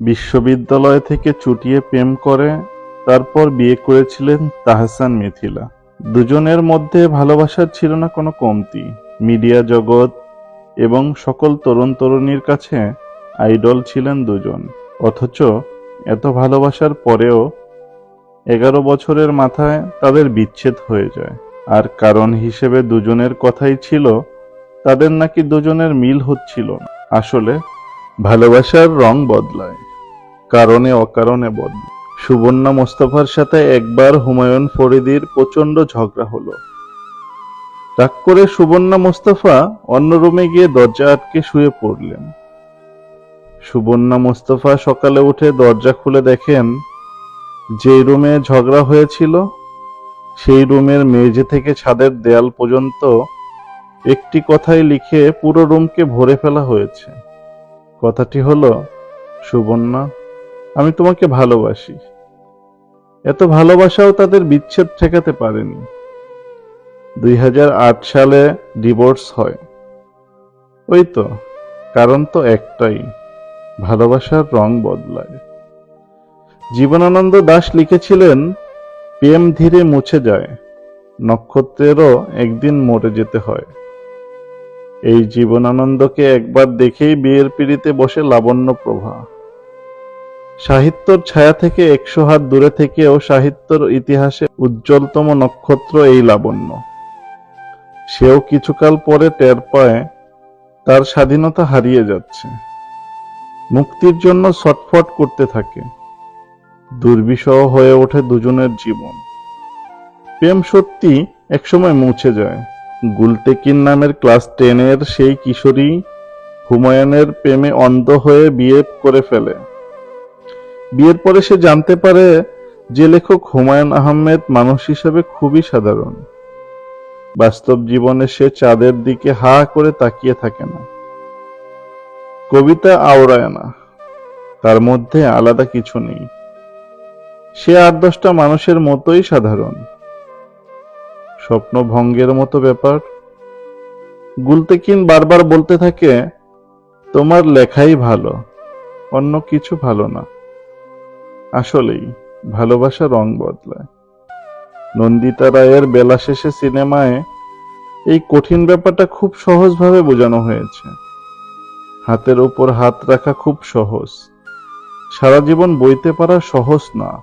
বিশ্ববিদ্যালয় থেকে চুটিয়ে প্রেম করে, তারপর বিয়ে করেছিলেন তাহসান মিথিলা। দুজনের মধ্যে ভালোবাসার ছিল না কোনো কমতি। মিডিয়া জগৎ এবং সকল তরুণ তরুণীর কাছে আইডল ছিলেন দুজন। অথচ এত ভালোবাসার পরেও এগারো বছরের মাথায় তাদের বিচ্ছেদ হয়ে যায়। আর কারণ হিসেবে দুজনের কথাই ছিল, তাদের নাকি দুজনের মিল হচ্ছিল আসলে ভালোবাসার রং বদলায়। কারণে অকারণে বদলায় সুবর্ণা মোস্তফার সাথে একবার হুমায়ুন ফরিদির প্রচণ্ড ঝগড়া হলো। রাগ করে সুবর্ণা মোস্তফা অন্য রুমে গিয়ে দরজা আটকে শুয়ে পড়লেন। সুবর্ণা মোস্তফা সকালে উঠে দরজা খুলে দেখেন যে রুমে ঝগড়া হয়েছিল, সেই রুমের মেঝে থেকে ছাদের দেয়াল পর্যন্ত একটি কথাই লিখে পুরো রুমকে ভরে ফেলা হয়েছে। কথাটি হলো, সুবর্ণা আমি তোমাকে ভালোবাসি। এত ভালোবাসাও তাদের বিচ্ছেদ ঠেকাতে পারেনি। দুই হাজার আট সালে ডিভোর্স হয়। ওই তো, কারণ তো একটাই, ভালোবাসার রং বদলায়। জীবনানন্দ দাস লিখেছিলেন, প্রেম ধীরে মুছে যায়, নক্ষত্রেরও একদিন মরে যেতে হয়। এই জীবনানন্দকে একবার দেখেই বিয়ের পিড়িতে বসে লাবণ্য প্রভা। সাহিত্যর ছায়া থেকে একশো হাত দূরে থেকেও সাহিত্যর ইতিহাসে উজ্জ্বলতম নক্ষত্র এই লাবণ্য। সেও কিছুকাল পরে টের পায়, তার স্বাধীনতা হারিয়ে যাচ্ছে। মুক্তির জন্য ছটফট করতে থাকে। দুর্বিষহ হয়ে ওঠে দুজনের জীবন। প্রেম সত্যি একসময় মুছে যায়। গুলটেকিন নামের ক্লাস টেনের সেই কিশোরী হুমায়ুনের প্রেমে অন্ধ হয়ে বিয়ে করে ফেলে। বিয়ের পরে সে জানতে পারে যে লেখক হুমায়ুন আহমেদ মানুষ হিসেবে খুবই সাধারণ। বাস্তব জীবনে সে চাঁদের দিকে হা করে তাকিয়ে থাকে না। কবিতা আওড়ায় না। তার মধ্যে আলাদা কিছু নেই। সে আট দশটা মানুষের মতোই সাধারণ। স্বপ্ন ভঙ্গের মতো ব্যাপার। গুলতেকিন বারবার বলতে থাকে, তোমার লেখাই ভালো, অন্য কিছু ভালো না। আসলেই, ভালোবাসা রং বদলায়। নন্দিতা রায়ের বেলা শেষে সিনেমায় এই কঠিন ব্যাপারটা খুব সহজভাবে বোঝানো হয়েছে। হাতের উপর হাত রাখা খুব সহজ। সারা জীবন বইতে পারা সহজ না।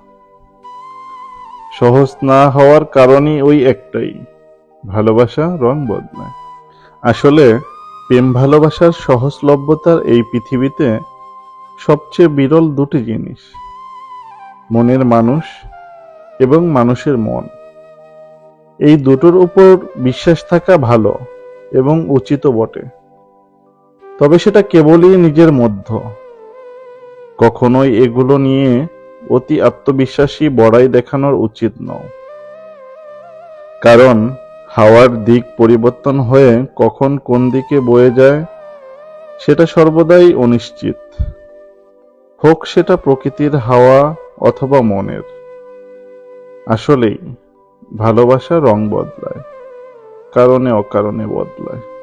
সহজ না হওয়ার কারণই ওই একটাই, ভালোবাসা রং বদলায়। আসলে, প্রেম ভালোবাসার সহজলভ্যতার এই পৃথিবীতে সবচেয়ে বিরল দুটি জিনিস। মনের মানুষ এবং মানুষের মন। এই দুটোর উপর বিশ্বাস থাকা ভালো এবং উচিত বটে। তবে সেটা কেবলই নিজের মধ্য। কখনোই এগুলো নিয়ে অতি আত্মবিশ্বাসী বড়াই দেখানোর উচিত নয় কারণ হাওয়ার দিক পরিবর্তন হয়ে কখন কোন দিকে বয়ে যায়, সেটা সর্বদাই অনিশ্চিত। হোক সেটা প্রকৃতির হাওয়া অথবা মনের। আসলেই ভালোবাসা রং বদলায় কারণে অকারণে বদলায়।